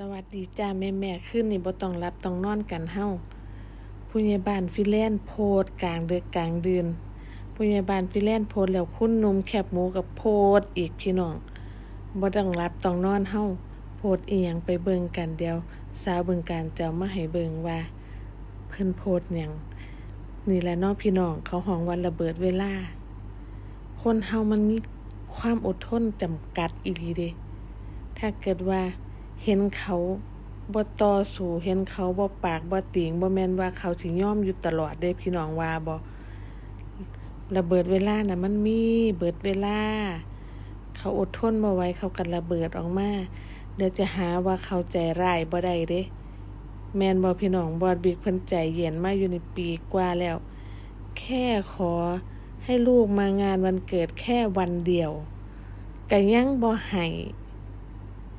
สวัสดีจ้าแม่แม่ขึ้นนี่บ่ต้องรับต้องนอนกันเฮาผู้ใหญ่บ้านฟิแลนโพดกลางเดึกกลางเดือนผู้ใหญ่บ้านฟิแลนโพดแล้วคุณนุ่มแคบหมูกับโพดอีกพี่น้องบ่ต้องรับต้องนอนเฮาโพดอีหยังไปเบิ่งกันเดียว สาวเบิ่งการจะเอามาให้เบิ่งว่า เพิ่นโพดหยังนี่แหละเนาะพี่น้องเขาห้องวันระเบิดเวลา คนเฮามันมีความอดทนจำกัดอีหลีเด้ถ้าเกิดว่า เห็นเขาบ่ต่อสู้เห็นเขาบ่ปากบ่ติงบ่แม่นว่าเขาสิยอมอยู่ตลอดเด้พี่น้องว่าบ่ระเบิดเวลาน่ะมันมีเบิดเวลา เขาอดทนบ่ไหวเขาก็ระเบิดออกมาเดี๋ยวจะหาว่าเขาใจร้ายบ่ได้เด้แม่นบ่พี่น้องบอดบิ๊กเพิ่นใจเย็นมาอยู่ในปีกว่าแล้ว แค่ขอให้ลูกมางานวันเกิดแค่วันเดียวก็ยังบ่ให้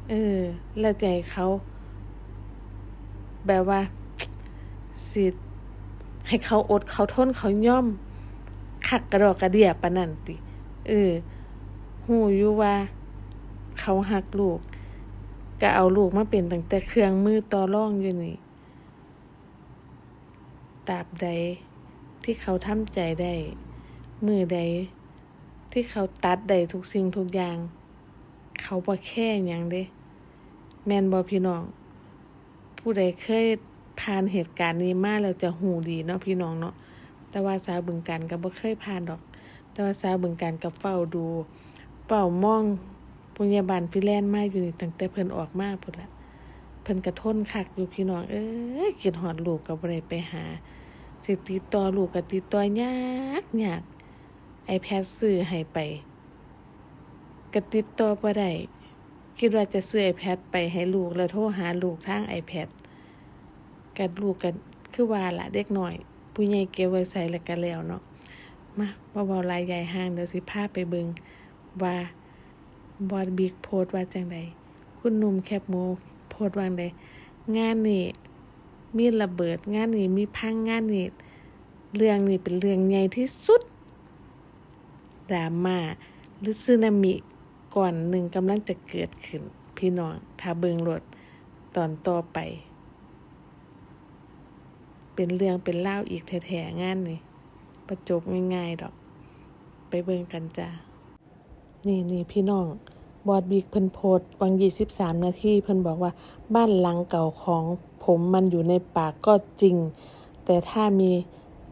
เออ แล้วใจเขา แบบว่า สิให้เขาอดเขาทนเขาย่อมขักกระดอกกระเดียปานนั่นติ เออ หูอยู่ว่า เขาหักลูก ก็เอาลูกมาเป็นตั้งแต่เครื่องมือต่อร่องอยู่นี่ตราบใดที่เขาทำใจได้ มือใด ที่เขาตัดได้ทุกสิ่งทุกอย่าง เขาบ่แค่หยังเด้ แม่นบ่พี่น้อง ผู้ใดเคยผ่านเหตุการณ์นี้มาแล้วจะหูดีเนาะพี่น้องเนาะแต่ว่าสาวบึงการก็บ่เคยผ่านดอก แต่ว่าสาวบึงการก็เฝ้าดูเฝ้ามองปุญญาบาลฟิแลนซ์มาอยู่นี่ตั้งแต่เพิ่นออกมาพุ่นละเพิ่นกระทนคักอยู่พี่น้อง เอ้ยคิดฮอดลูกก็บ่ได้ไปหา สิติดต่อลูกก็ติดต่อยากยาก iPad ซื้อให้ไปก็ติดต่อบ่ได้ คิดว่าจะซื้อ iPad ไปให้ลูก แล้วโทรหาลูกทาง iPad กับลูกกันคือว่าละเด็กหน่อย ผู้ใหญ่เก็บไว้ใส่แล้วก็แล้วเนาะมาบ่เบาๆลายใหญ่ห้างเดี๋ยวสิพาไปเบิงว่าบอดบิ๊กโพส์ว่าจังใดคุณหนุ่มแคบหมูโพสว่างใดงานนี่มีระเบิดงานนี้มีพังงานนี้เรื่องนี้เป็นเรื่องใหญ่ที่สุดดราม่าหรือสึนามิ ก่อนหนึ่งกำลังจะเกิดขึ้น พี่น้องถ้าเบิงรถตอนต่อไป เป็นเรื่องเป็นเล่าอีกแท้ๆงานนี่ประจบง่ายๆดอก ไปเบิงกันจ้านี่นี่พี่น้อง บอดบิ๊กเพิ่นโพสต์วังยี่สิบสามนาทีเพิ่นบอกว่าบ้านหลังเก่าของผมมันอยู่ในป่าก็จริง แต่ถ้ามี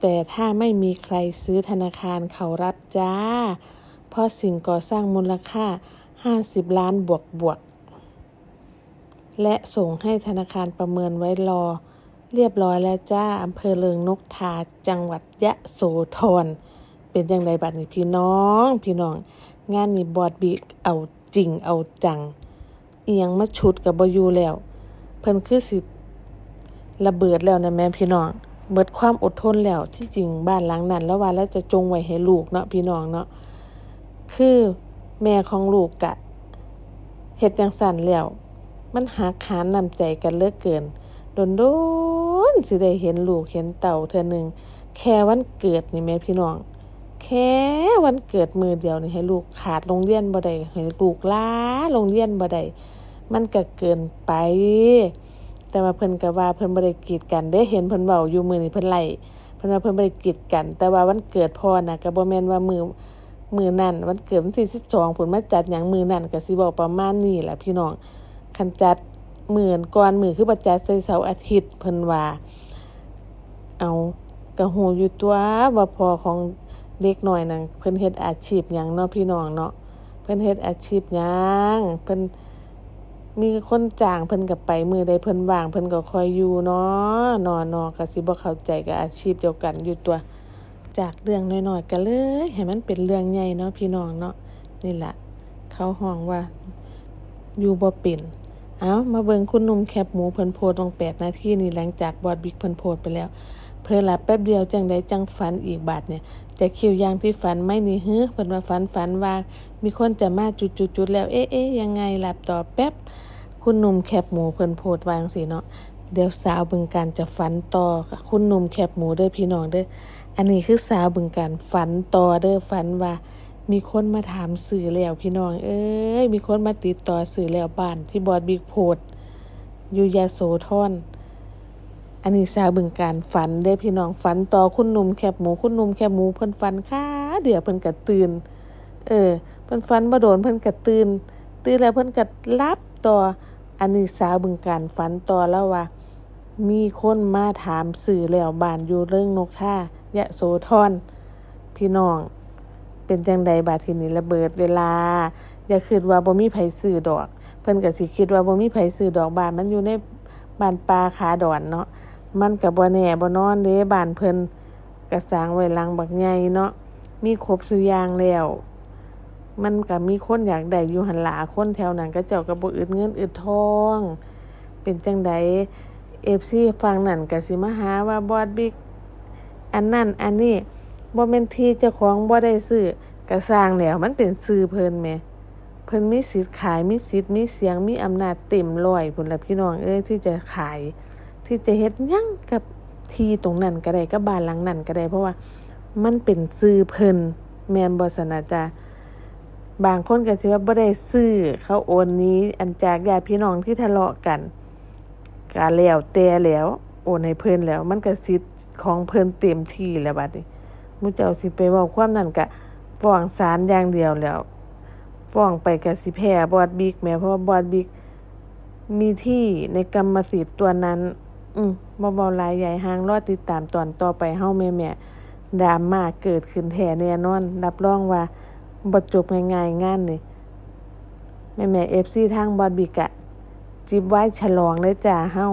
แต่ถ้าไม่มีใครซื้อธนาคารเขารับจ้า พาะสิ่งก่อสร้างมูลค่า 50 ล้านบวกบวก และส่งให้ธนาคารประเมินไว้รอ เรียบร้อยแล้วจ้าอำเภอเลิงนกทาจังหวัดยะโสธรเป็นอยังไงบัดนี้พี่น้อง พี่น้อง งานนี้บอดบิ๊กเอาจริงเอาจัง เอียงมาชุดกับบอยู่แล้ว เพิ่นคือสิระเบิดแล้วนะแม่พี่น้องเบิดความอดทนแล้วที่จริงบ้านหลังนั้น แล้วว่าแล้วจะจงไว้ให้ลูกเนาะพี่น้องเนาะ คือแม่ของลูกกะเฮ็ดจังสั่นแล้ว มันหักหานนำใจกันเลือเกินโดนโดนสิได้เห็นลูกเห็นเต่าเธอหนึ่งแค่วันเกิดนี่แม่พี่น้อง แค่วันเกิดมือเดียวนี่ให้ลูกขาดโรงเรียนบ่ได้ให้ลูกลาโรงเรียนบ่ได้มันก็เกินไป แต่ว่าเพิ่นก็ว่าเพิ่นบ่ได้กีดกันได้เห็นเพิ่นเว้าอยู่มือนี้เพิ่นไล่เพิ่นว่าเพิ่นบ่ได้กีดกัน แต่ว่าวันเกิดพ่อน่ะก็บ่แม่นว่ามือ มือนั้นวันเกิดวันที่12เพิ่นมาจัดหยังมือนั้นก็สิเว้าประมาณนี้แหละพี่น้องคันจัดหมื้อก่อนมือคือบ่จัดใส่เสาร์อาทิตย์เพิ่นว่าเอาก็ฮู้อยู่ตัวว่าพอของเด็กหน้อยนั่นเพิ่นเฮ็ดอาชีพหยังเนาะพี่น้องเนาะเพิ่นเฮ็ดอาชีพหยังเพิ่นมีคนจ้างเพิ่นก็ไปมือใดเพิ่นว่างเพิ่นก็คอยอยู่เนาะนาะเนาะก็สิบ่เข้าใจกับอาชีพเดียวกันอยู่ตัว จากเรื่องน้อยๆก็เลยให้มันเป็นเรื่องใหญ่เนาะพี่น้องเนาะนี่แหละเขาห้องว่าอยู่บ่เป็นเอามาเบิ่งคุณหนุ่มแคบหมูเพิ่นโพสต์ลง8นาทีนี่หลังจากบอดบิ๊กเพิ่นโพสต์ไปแล้ว เพิ่นหลับแป๊บเดียวจังใดจังฝันอีกบาดเนี่ยจะคิวอย่างที่ฝันไม่นี่ฮือเพิ่นว่าฝันฝันว่า มีคนจะมาจุดๆๆแล้ว เอ๊ะเอ๊ะยังไงหลับต่อแป๊บ คุณหนุ่มแคบหมูเพิ่นโพสต์วางสิเนาะเดี๋ยวสาวบึงการจะฝันต่อคุณหนุ่มแคบหมูเด้อพี่น้องเด้อ อันนี้คือสาวบึงการฝันต่อเด้อฝันว่า มีคนมาถามสื่อแล้วพี่น้อง เอ้ยมีคนมาติดต่อสื่อแล้วบ้านที่บอดบิ๊กโพสต์อยู่ยโสธรอันนี้สาวบึงการฝันเด้พี่น้องฝันต่อคุณหนุ่มแคบหมูคุณหนุ่มแคบหมูเพิ่นฝันค่าเดือเพิ่นก็ตื่นเออ เพิ่นฝันบ่โดนเพิ่นก็ตื่นตื่นแล้วเพิ่นก็รับต่ออันนี้สาวบึงการฝันต่อแล้วว่ามีคนมาถามสื่อแล้วบ้านอยู่เรื่องนกท่า ยะโสธรพี่น้อง เป็นจังใดบาดทีนี้ระเบิดเวลา อย่าคิดว่าบ่มีไผซื้อดอก เพิ่นก็สิคิดว่าบ่มีไผซื้อดอกบ้านมันอยู่ในบ้านป่าขาดอนเนาะมันก็บ่แน่บ่นอนเด้บ้านเพิ่นก็สร้างไว้หลังบักใหญ่เนาะมีครบซุอย่างแล้ว มันก็มีคนอยากได้อยู่หั่นล่ะคนแถวนั้นก็เจ้าก็บ่อึดเงินอึดทอง เป็นจังใด FC ฟังนั่นก็สิมาหาว่าบอดบิ๊ก อันนั้นอันนี้บ่แม่นที่เจ้าของบ่ได้ซื้อก็สร้างแล้วมันเป็นชื่อเพิ่นแหมเพิ่นมีสิทธิ์ขายมีสิทธิ์มีเสียงมีอำนาจเต็มร้อยพุ่นล่ะพี่น้องเอ้ยที่จะขาย ที่จะเฮ็ดหยังกับที่ตรงนั้นก็ได้กับบ้านหลังนั้นก็ได้ เพราะว่ามันเป็นชื่อเพิ่นแม่นบ่ซั่นะจ้ะบางคนก็สิว่าบ่ได้ซื้อเขาโอนนี้อันจากญาติพี่น้องที่ทะเลาะกันก็แล้วแต่แล้ว โอนให้เพิ่นแล้ว มันก็สิทธิ์ของเพิ่นเต็มที่แล้วบัดนี้มูเจ้าสิไปเว้าความนั้นก็ฟ้องศาลอย่างเดียวแล้วฟ้องไปก็สิแพ้บอดบิ๊กแหมเพราะว่าบอดบิ๊กมีที่ในกรรมสิทธิ์ตัวนั้น อืมบ่เว้าลายใหญ่หางรอดติดตามตอนต่อไปเฮาแม่ๆดราม่าเกิดขึ้นแท้แน่นอน รับรองว่าบ่จบง่ายๆงานนี่แม่ๆ FC ทางบอดบิ๊กอะจิบไว้ฉลองเลยจ้าเฮา